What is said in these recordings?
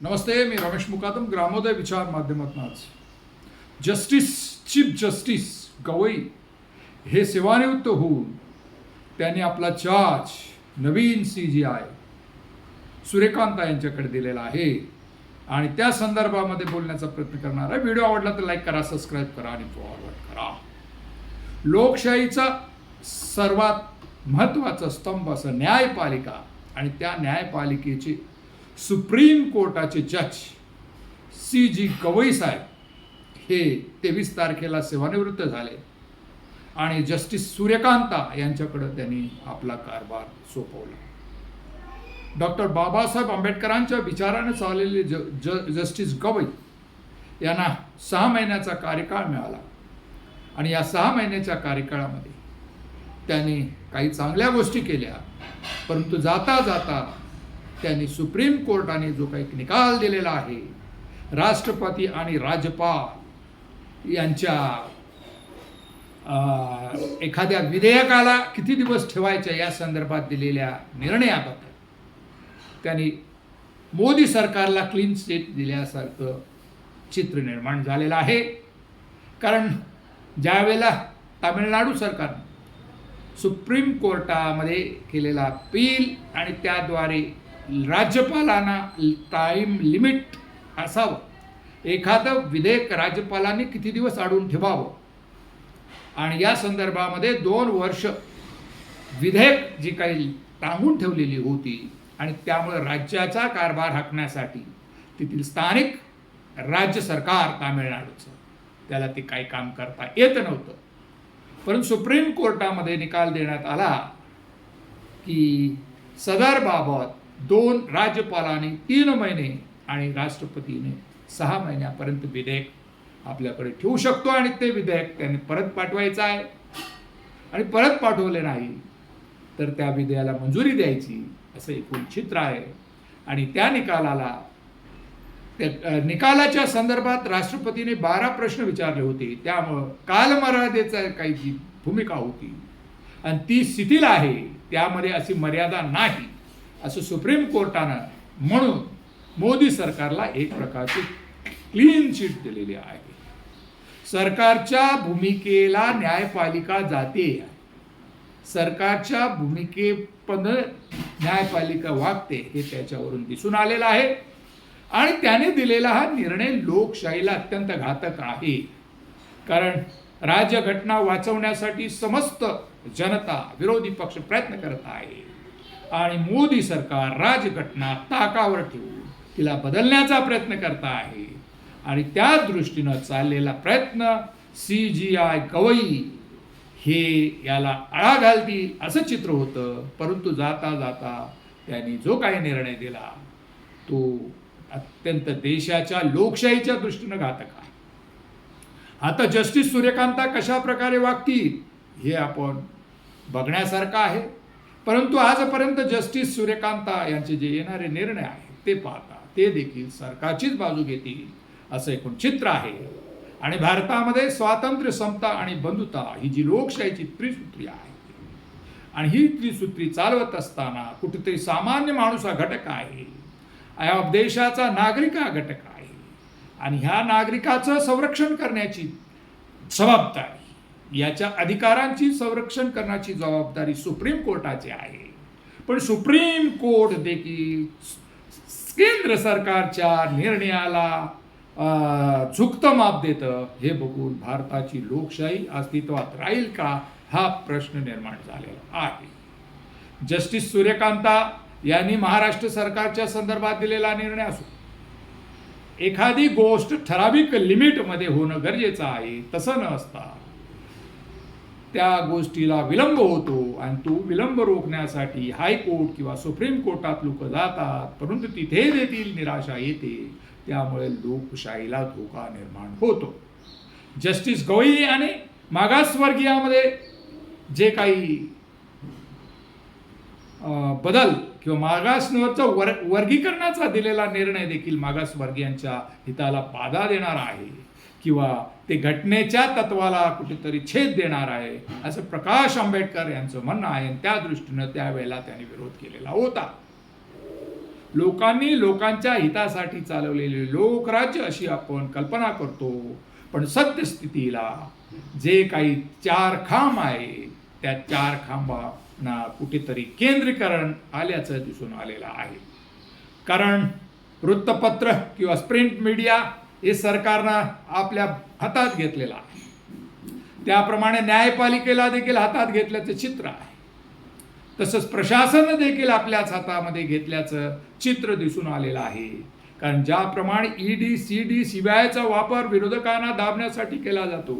नमस्ते मी रमेश मुकादम ग्रामोदय विचार माध्यमातून आज जस्टिस चीफ जस्टिस गवई हे सेवानिवृत्त होऊन त्यांनी आपला चार्ज नवीन सी जी आय सूर्यकांता यांच्याकडे दिलेला आहे. आणि त्या संदर्भामध्ये बोलण्याचा प्रयत्न करणार आहे. व्हिडिओ आवडला तर लाईक करा सबस्क्राईब करा आणि फॉरवर्ड करा. लोकशाहीचा सर्वात महत्त्वाचा स्तंभ असं न्यायपालिका आणि त्या न्यायपालिकेची सुप्रीम कोर्टाचे जज सी जी गवई साहेब हे तेवीस तारखेला सेवानिवृत्त झाले. आणि जस्टिस सूर्यकांता यांच्याकडं त्यांनी आपला कारभार सोपवला. डॉक्टर बाबासाहेब आंबेडकरांच्या विचाराने चाललेले ज ज जस्टिस गवई यांना सहा महिन्याचा कार्यकाळ मिळाला. आणि या सहा महिन्याच्या कार्यकाळामध्ये त्यांनी काही चांगल्या गोष्टी केल्या. परंतु जाता जाता त्यांनी सुप्रीम कोर्टाने जो काही निकाल दिलेला आहे राष्ट्रपती आणि राज्यपाल यांच्या एखाद्या विधेयकाला किती दिवस ठेवायच्या या संदर्भात दिलेल्या निर्णयाबद्दल त्यांनी मोदी सरकारला क्लीन स्टेट दिल्यासारखं चित्र निर्माण झालेलं आहे. कारण ज्यावेळेला तामिळनाडू सरकारनं सुप्रीम कोर्टामध्ये केलेला अपील आणि त्याद्वारे राज्यपालांना टाईम लिमिट असावं. एखादं विधेयक राज्यपालांनी किती दिवस अडून ठेवावं? आणि या संदर्भामध्ये दोन वर्ष विधेयक जी काही टांगून ठेवलेली होती आणि त्यामुळे राज्याचा कारभार हाकण्यासाठी तेथील स्थानिक राज्य सरकार तामिळनाडूचं. त्याला ते काही काम करता येत नव्हतं. परंतु सुप्रीम कोर्टामध्ये निकाल देण्यात आला की सदरबाबत दोन राज्यपालाने तीन महिने आणि राष्ट्रपतीने सहा महिन्यापर्यंत विधेयक आपल्याकडे ठेवू शकतो आणि ते विधेयक त्यांनी परत पाठवायचं आहे. आणि परत पाठवले नाही तर त्या विधेयाला मंजुरी द्यायची असं एकूण चित्र आहे. आणि त्या निकालाला त्या निकालाच्या संदर्भात राष्ट्रपतीने बारा प्रश्न विचारले होते. त्यामुळं कालमर्यादेचा काही जी भूमिका होती. आणि ती शिथिल आहे त्यामध्ये अशी मर्यादा नाही. असं सुप्रीम कोर्टानं म्हणून मोदी सरकारला एक प्रकारची क्लीन चिट दिलेली आहे. सरकारच्या भूमिकेला न्यायपालिका जाते. सरकारच्या भूमिकेपण न्यायपालिका वागते हे त्याच्यावरून दिसून आलेलं आहे. आणि त्याने दिलेला हा निर्णय लोकशाहीला अत्यंत घातक आहे. कारण राज्यघटना वाचवण्यासाठी समस्त जनता विरोधी पक्ष प्रयत्न करत आहे आणि मोदी सरकार राजघटना ताकावर ठेवून तिला बदलण्याचा प्रयत्न करत आहे. आणि त्या दृष्टीनं चाललेला प्रयत्न सी जी आय कवई हे याला आळा घालतील असं चित्र होतं. परंतु जाता जाता त्यांनी जो काही निर्णय दिला तो अत्यंत देशाच्या लोकशाहीच्या दृष्टीनं घातक आहे. आता जस्टिस सूर्यकांता कशा प्रकारे वागतील हे आपण बघण्यासारखं आहे. परंतु आजपर्यंत जस्टिस सूर्यकांता यांचे जे येणारे निर्णय आहेत ते पाहता ते देखील सरकारचीच बाजू घेतील असं एकूण चित्र आहे. आणि भारतामध्ये स्वातंत्र्य समता आणि बंधुता ही जी लोकशाहीची त्रिसूत्री आहे. आणि ही त्रिसूत्री चालवत असताना कुठेतरी सामान्य माणूस हा घटक आहे. या देशाचा नागरिक हा घटक आहे. आणि ह्या नागरिकाचं संरक्षण करण्याची जबाबदारी याच्या अधिकारांची संरक्षण करण्याची जबाबदारी सुप्रीम कोर्टाची आहे. पण सुप्रीम कोर्ट देखील केंद्र सरकारच्या निर्णयाला झुकतं माप देतं हे बघून भारताची लोकशाही अस्तित्वात राहील का हा प्रश्न निर्माण झालेला आहे. जस्टिस सूर्यकांता यांनी महाराष्ट्र सरकारच्या संदर्भात दिलेला निर्णय असो. एखादी गोष्ट ठराविक लिमिटमध्ये होणं गरजेचं आहे तसं न असता त्या गोष्टीला विलंब होतो आणि तो विलंब रोखण्यासाठी हायकोर्ट किंवा सुप्रीम कोर्टात लोक जातात परंतु तिथे देखील निराशा येते. त्यामुळे लोकशाहीला धोका निर्माण होतो. जस्टिस गवई आणि मागासवर्गीयामध्ये जे काही अं, बदल किंवा मागासवरचा वर वर्गीकरणाचा दिलेला निर्णय देखील मागासवर्गीयांच्या हिताला बाधा देणार आहे. किंवा ते घटनेच्या तत्वाला कुठेतरी छेद देणार आहे असं प्रकाश आंबेडकर यांचं म्हणणं आहे. आणि त्या दृष्टीनं त्यावेळेला त्यांनी विरोध केलेला होता. लोकांनी लोकांच्या हितासाठी चालवलेले लोकराज्य अशी आपण कल्पना करतो पण सत्यस्थितीला जे काही चार खांब आहे त्या चार खांबांना कुठेतरी केंद्रीकरण आल्याचं दिसून आलेलं आहे. कारण वृत्तपत्र किंवा प्रिंट मीडिया हे सरकारनं आपल्या हातात घेतलेलं आहे. त्याप्रमाणे न्यायपालिकेला देखील हातात घेतल्याचं चित्र आहे. तसंच प्रशासन देखील आपल्याच हातामध्ये घेतल्याचं चित्र दिसून आलेलं आहे. कारण ज्याप्रमाणे ईडी सी डी सीबीआयचा वापर विरोधकांना दाबण्यासाठी केला जातो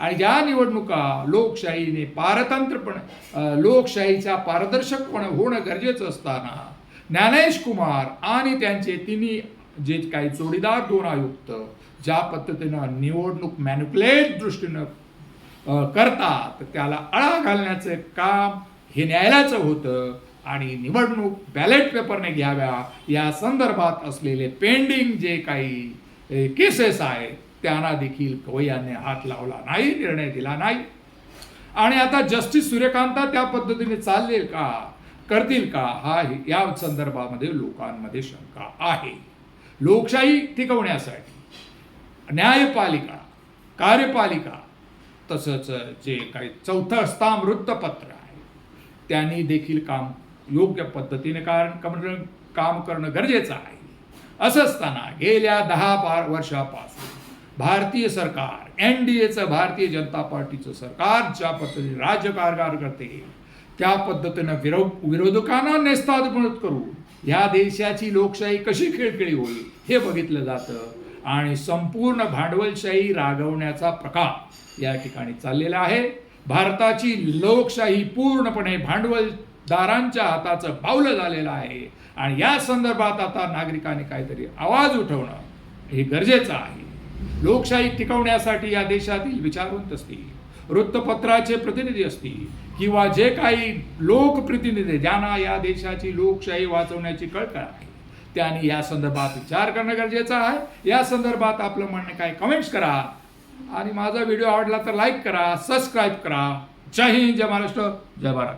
आणि ज्या निवडणुका लोकशाहीने पारतंत्र्यपणे लोकशाहीच्या पारदर्शकपणे होणं गरजेचं असताना ज्ञानेश कुमार आणि त्यांचे तिन्ही जे काही जोडीदार दोन आयुक्त ज्या पद्धतीनं निवडणूक मॅन्युप्युलेट दृष्टीनं करतात त्याला आळा घालण्याचं काम हे न्यायालयाचं होतं आणि निवडणूक बॅलेट पेपरने घ्याव्या या संदर्भात असलेले पेंडिंग जे काही केसेस आहेत त्यांना देखील कवय्यांनी हात लावला नाही निर्णय दिला नाही. आणि आता जस्टिस सूर्यकांता त्या पद्धतीने चालले का करतील का हा या संदर्भामध्ये लोकांमध्ये शंका आहे. लोकशाही टिकवण्यासाठी न्यायपालिका कार्यपालिका तसंच जे काही चौथं स्तंभ वृत्तपत्र आहे त्यांनी देखील काम योग्य पद्धतीने कारण करणं काम करणं गरजेचं आहे. असं असताना गेल्या दहा बार वर्षापासून भारतीय सरकार एन डी एचं भारतीय जनता पार्टीचं सरकार ज्या पद्धतीने राज्यकारभार करते त्या पद्धतीनं विरो विरोधकांना नेस्ताद करून ह्या देशाची लोकशाही कशी खिळखिळी होईल हे बघितलं जातं. आणि संपूर्ण भांडवलशाही रागवण्याचा प्रकार या ठिकाणी चाललेला आहे. भारताची लोकशाही पूर्णपणे भांडवलदारांच्या हाताचं बावलं झालेलं आहे. आणि या संदर्भात आता नागरिकांनी काहीतरी आवाज उठवणं हे गरजेचं आहे. लोकशाही टिकवण्यासाठी या देशातील विचारवंत असतील. वृत्तपत्राचे प्रतिनिधी असतील किंवा जे काही लोकप्रतिनिधी ज्यांना या देशाची लोकशाही वाचवण्याची कळकळ आहे त्यांनी या संदर्भात विचार करणं गरजेचं आहे. या संदर्भात आपलं म्हणणं काय? कमेंट्स करा. आणि माझा व्हिडिओ आवडला तर लाईक करा सबस्क्राईब करा. जय हिंद जय महाराष्ट्र जय भारत.